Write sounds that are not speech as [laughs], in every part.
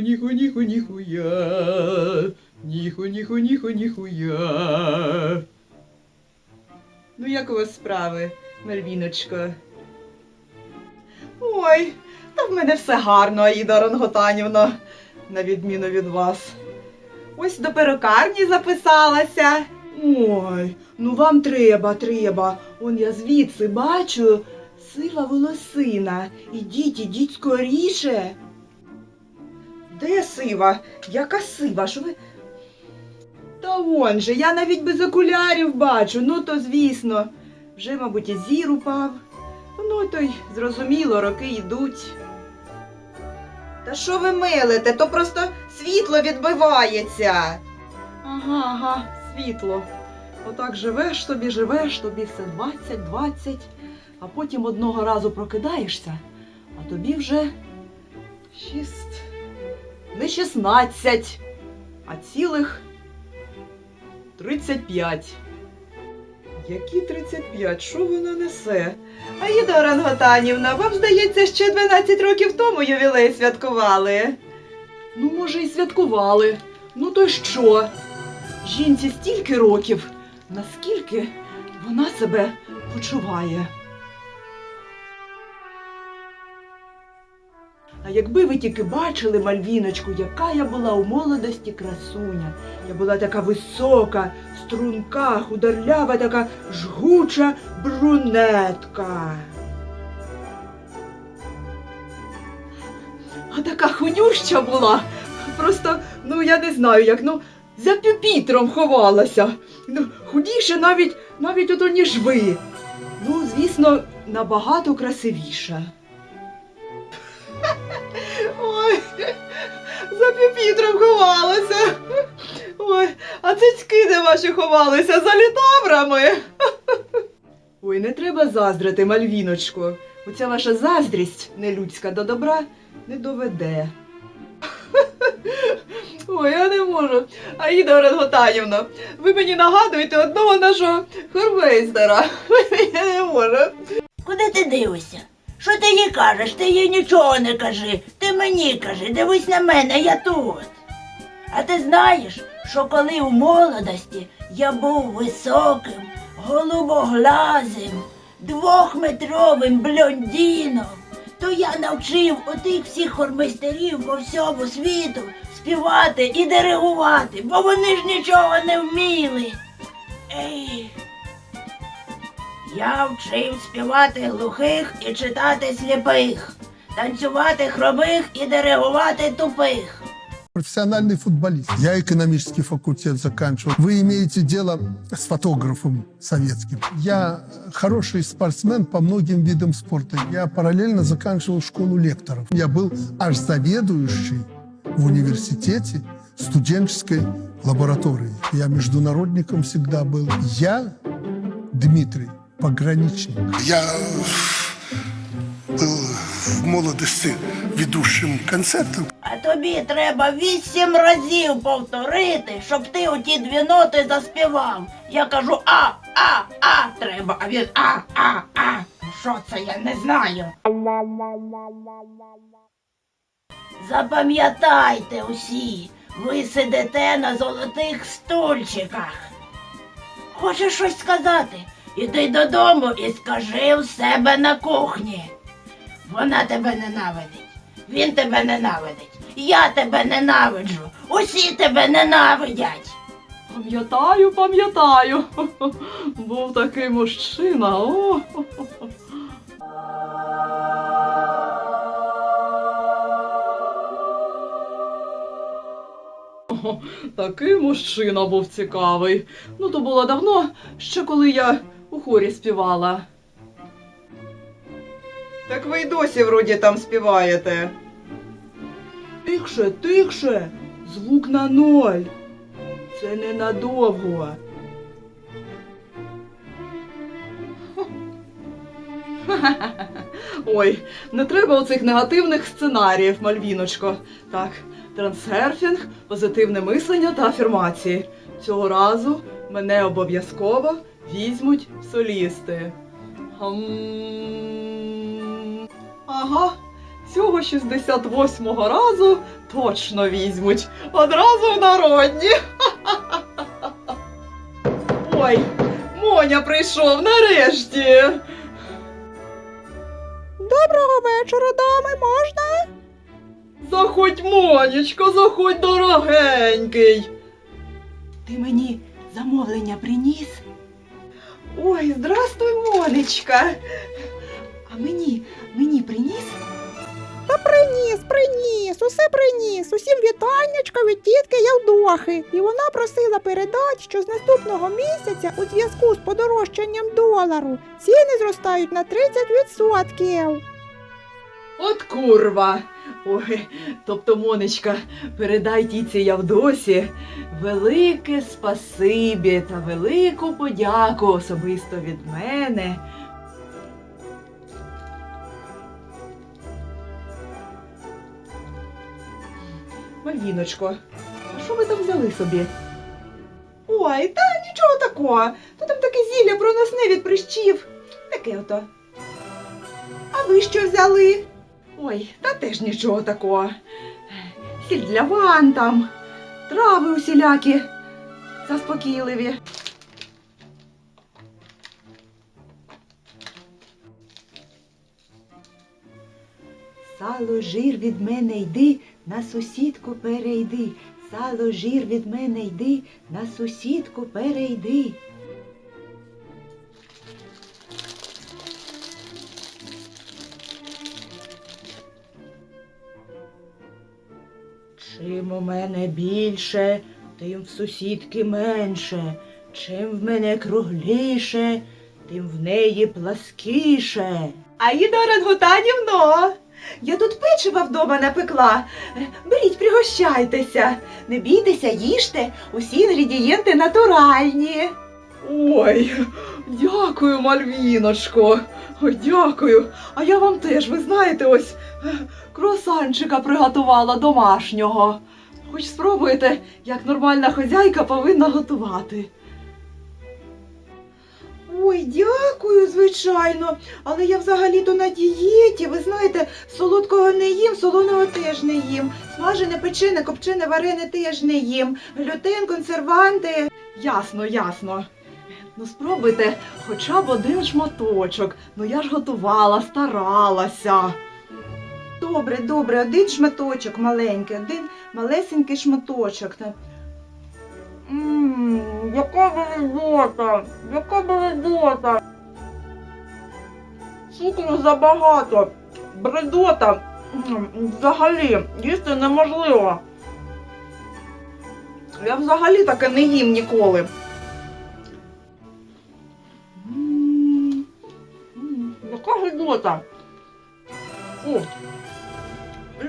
Ніху, ніху, ніху, ніхуя. Ніху, ніху, ніху, ніхуя. Ну, як у вас справи, Мальвіночко? Ой, та в мене все гарно, Аїда Ранготанівна, на відміну від вас. Ось до перукарні записалася. Ой, ну вам треба, треба. Он я звідси бачу сива волосина. Ідіть, ідіть скоріше. Де сива? Яка сива? Що ви? Та вон же, я навіть без окулярів бачу. Ну то звісно. Вже, мабуть, і зір упав. Ну, то й зрозуміло, роки йдуть. Та що ви милите? То просто світло відбивається. Ага, ага, світло. Отак живеш собі, живеш, тобі все 20, 20, а потім одного разу прокидаєшся, а тобі вже шість, не 16, а цілих 35. Які 35? Що вона несе? Аїда Оранготанівна, вам здається, ще 12 років тому ювілей святкували. Ну, може, і святкували. Ну то що? Жінці стільки років, наскільки вона себе почуває. А якби ви тільки бачили, Мальвіночку, яка я була у молодості красуня. Я була така висока, струнка, худорлява, така жгуча брюнетка. А така худюща була. Просто, ну я не знаю, як ну за пюпітром ховалася. Ну, худіше навіть навіть ото, ніж ви. Ну, звісно, набагато красивіша. Ой, за пюпітром ховалася. Ой, а цицьки де ваші ховалися за літаврами. Ой, не треба заздрити, Мальвіночко. Оця ваша заздрість нелюдська до добра не доведе. Ой, я не можу. Аїда Оранготанівна, ви мені нагадуєте одного нашого хорвейстера. Я не можу. Куди ти дивишся? Що ти їй кажеш? Ти їй нічого не кажи. Ти мені кажи, дивись на мене, я тут. А ти знаєш, що коли у молодості я був високим, голубоглазим, двохметровим блондіном, то я навчив отих всіх хормистерів по всьому світу співати і диригувати, бо вони ж нічого не вміли. Ей. Я вчив співати глухих і читати сліпих, танцювати хромих і диригувати тупих. профессиональный футболист. Я экономический факультет заканчивал. Вы имеете дело с фотографом советским. Я хороший спортсмен по многим видам спорта. Я параллельно заканчивал школу лекторов. Я был аж заведующий в университете студенческой лаборатории. Я международником всегда был. Я, Дмитрий, пограничник. Я в молодости ведущим концертом. А тобі треба вісім разів повторити, щоб ти у ті дві ноти заспівав. Я кажу а, а, а треба, а він а, а, а. Що це я не знаю. Запам'ятайте усі, ви сидите на золотих стульчиках. Хочеш щось сказати? Іди додому і скажи в себе на кухні. Вона тебе ненавидить. Він тебе ненавидить. Я тебе ненавиджу. Усі тебе ненавидять. Пам'ятаю, пам'ятаю. Був такий мужчина. О. Такий мужчина був цікавий. Ну, то було давно, ще коли я у хорі співала. Так ви й досі вроді там співаєте. Тихше, тихше, звук на ноль. Це ненадовго. Ой, не треба оцих негативних сценаріїв, Мальвіночко. Так, трансерфінг, позитивне мислення та афірмації. Цього разу мене обов'язково візьмуть солісти. Гм. Ага, Цього 68-го разу точно візьмуть. Одразу в народні. [laughs] Ой, Моня прийшов нарешті. Доброго вечора, дами, можна? Заходь, Монечко, заходь, дорогенький. Ти мені замовлення приніс? Ой, здрастуй, Монечка. Мені, мені приніс? Та приніс, приніс, усе приніс. Усім вітаннячка від тітки Ялдохи. І вона просила передати, що з наступного місяця у зв'язку з подорожчанням долару ціни зростають на 30%. От курва. Ой, тобто, Монечка, передай тіці Явдосі велике спасибі та велику подяку особисто від мене. Мальвіночко, а що ви там взяли собі? Ой, та нічого такого. То там таке зілля проносне від прищів. Таке ото. А ви що взяли? Ой, та теж нічого такого. Сіль для ван там, трави усілякі, заспокійливі. Сало жир від мене йди, на сусідку перейди. Сало жир від мене йди, на сусідку перейди. Чим у мене більше, тим в сусідки менше. Чим в мене кругліше, тим в неї пласкіше. Аїда Рангутанівно, я тут печива вдома напекла. Беріть, пригощайтеся. Не бійтеся, їжте, усі інгредієнти натуральні. Ой, дякую, Мальвіночко. Ой, дякую. А я вам теж, ви знаєте, ось е, круасанчика приготувала домашнього. Хоч спробуйте, як нормальна хазяйка повинна готувати. Ой, дякую, звичайно. Але я взагалі-то на дієті. Ви знаєте, солодкого не їм, солоного теж не їм. Смажене, печене, копчене, варене теж не їм. Глютен, консерванти. Ясно, ясно. Ну, спробуйте хоча б один шматочок. Ну я ж готувала, старалася. Добре, добре, один шматочок маленький, один малесенький шматочок. Ммм, яка березота, яка березота. Цукру забагато, бредота взагалі їсти неможливо. Я взагалі таке не їм ніколи. Яка гидота.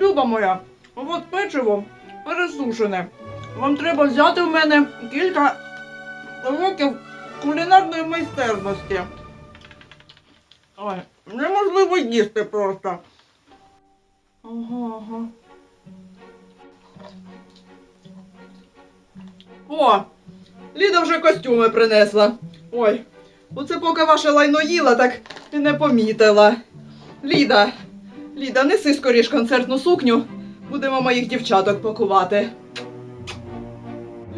Люба моя, от печиво пересушене. Вам треба взяти в мене кілька років кулінарної майстерності. Ой, неможливо їсти просто. Ага, ага. О, Ліда вже костюми принесла. Ой, оце поки ваше лайно їла, так і не помітила. Ліда, Ліда, неси скоріш концертну сукню. Будемо моїх дівчаток пакувати.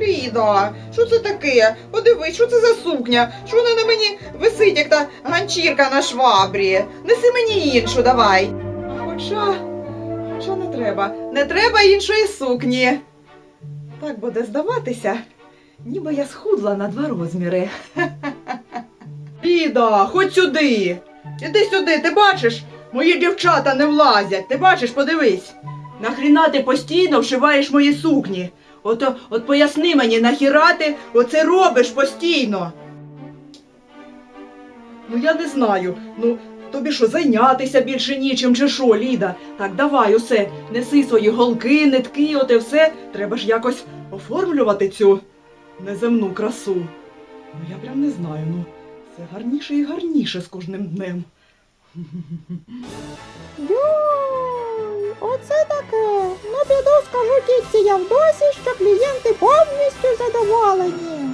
Ліда, що це таке? Подивись, що це за сукня? Що вона на мені висить, як та ганчірка на швабрі? Неси мені іншу, давай. Хоча, хоча не треба. Не треба іншої сукні. Так буде здаватися, ніби я схудла на два розміри. [laughs] Ліда, ходь сюди. Іди сюди, ти бачиш? Мої дівчата не влазять. Ти бачиш, подивись. Нахріна ти постійно вшиваєш мої сукні? Ото, от поясни мені, нахіра ти оце робиш постійно. Ну я не знаю. Ну, тобі що, зайнятися більше нічим чи що, Ліда? Так давай усе, неси свої голки, нитки, оте все. Треба ж якось оформлювати цю неземну красу. Ну я прям не знаю, ну все гарніше і гарніше з кожним днем. Оце таке. Ну піду скажу тітці Явдосі, що клієнти повністю задоволені.